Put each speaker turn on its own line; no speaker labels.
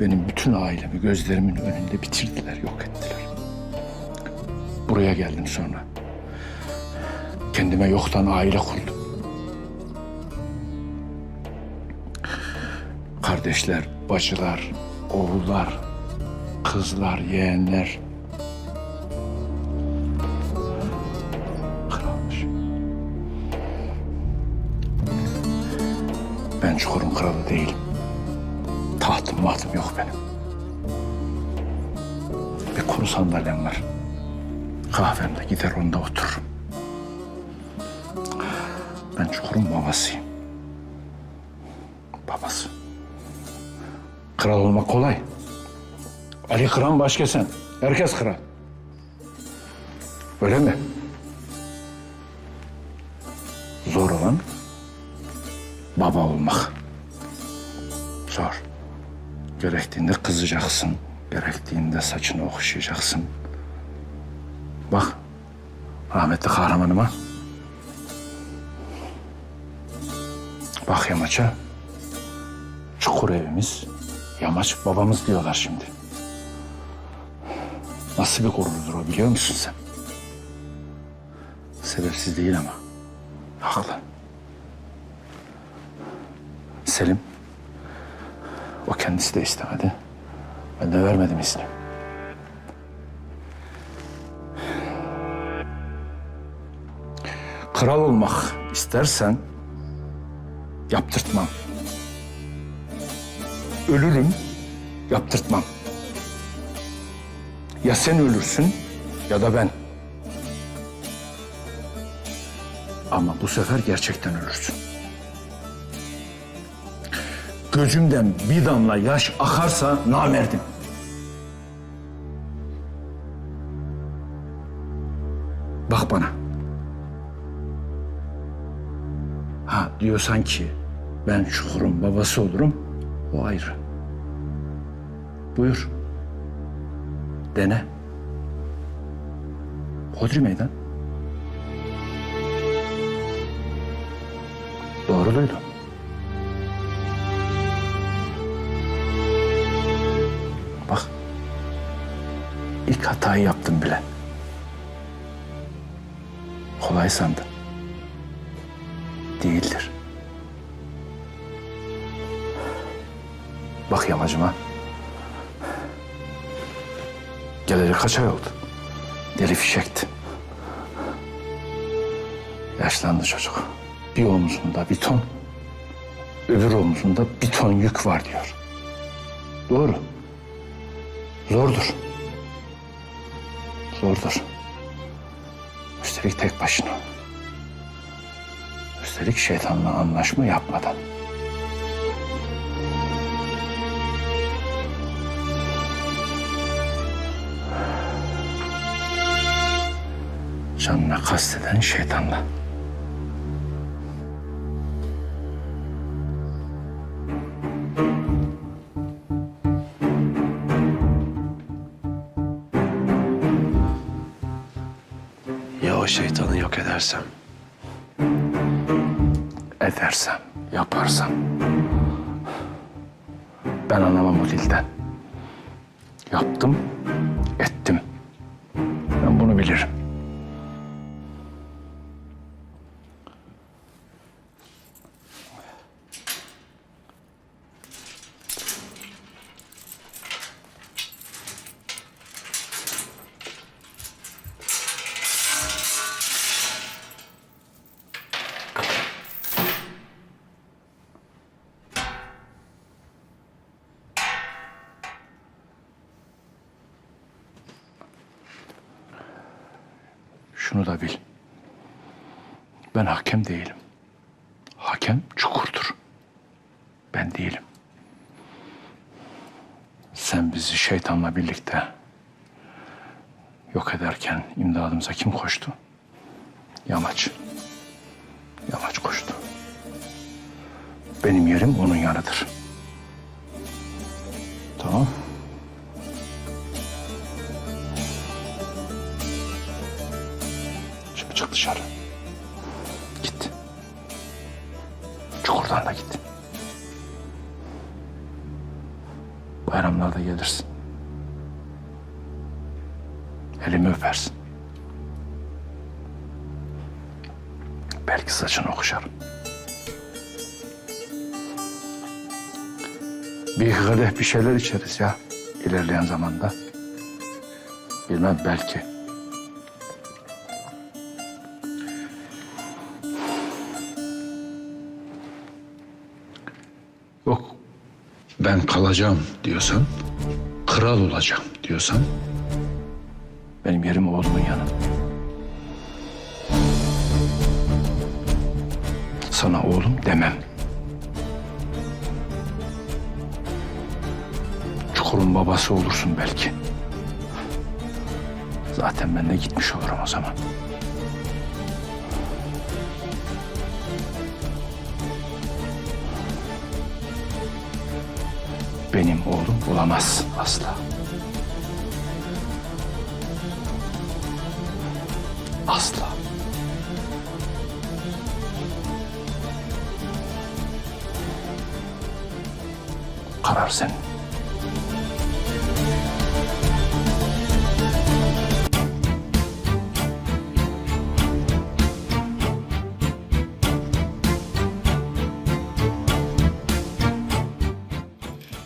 Benim bütün ailemi gözlerimin önünde bitirdiler, yok ettiler. Buraya geldim sonra. Kendime yoktan aile kurdum. Kardeşler, bacılar, oğullar, kızlar, yeğenler. Ben Çukur'un kralı değilim. Tahtım mahtım yok benim. Bir kuru sandalyem var. Kahvemde gider onda otururum. Ben Çukur'un babasıyım. Babası. Kral olmak kolay. Ali Kıran başka sen. Herkes kral. Öyle mi? Zor olan baba olmak. Zor. Gerektiğinde kızacaksın. Gerektiğinde saçını okşayacaksın. Bak. Rahmetli kahramanıma. Bak yamaça. Çukur evimiz. Yamaç babamız diyorlar şimdi. Nasıl bir gururdur o biliyor musun sen? Sebepsiz değil ama. Haklı. Selim. O kendisi de istemedi. Ben de vermedim izni. Kral olmak istersen yaptırtmam. Ölürüm, yaptırtmam. Ya sen ölürsün ya da ben. Ama bu sefer gerçekten ölürsün. Gözümden bir damla yaş akarsa namerdim. Bak bana. Ha diyorsan ki ben Çukur'un babası olurum. O ayrı. Buyur. Dene. Hodri meydan. Doğru duydun. İlk hatayı yaptım bile. Kolay sandın. Değildir. Bak yamacıma. Geleli kaç ay oldu? Deli fişekti. Yaşlandı çocuk. Bir omzunda bir ton, öbür omzunda bir ton yük var diyor. Doğru. Zordur. Zordur. Üstelik tek başına. Üstelik şeytanla anlaşma yapmadan. Canına kasteden şeytanla.
Şeytanı yok edersem?
edersem, yaparsam ben anlamam o dilden. Yaptım, ettim. Ben bunu bilirim. Şunu da bil. Ben hakem değilim. Hakem çukurdur. Ben değilim. Sen bizi şeytanla birlikte yok ederken imdadımıza kim koştu? Yamaç. Yamaç koştu. Benim yerim onun yanıdır. Dışarı. Git. Çukurdan da git. Bayramlarda gelirsin. Elimi öpersin. Belki saçını okşarım. Bir kadeh bir şeyler içeriz ya ilerleyen zamanda. Bilmem belki. Ben kalacağım diyorsan, kral olacağım diyorsan benim yerim oğlumun yanında. Sana oğlum demem. Çukur'un babası olursun belki. Zaten ben de gitmiş olurum o zaman. Benim oğlum olamaz asla. Asla. Karar senin.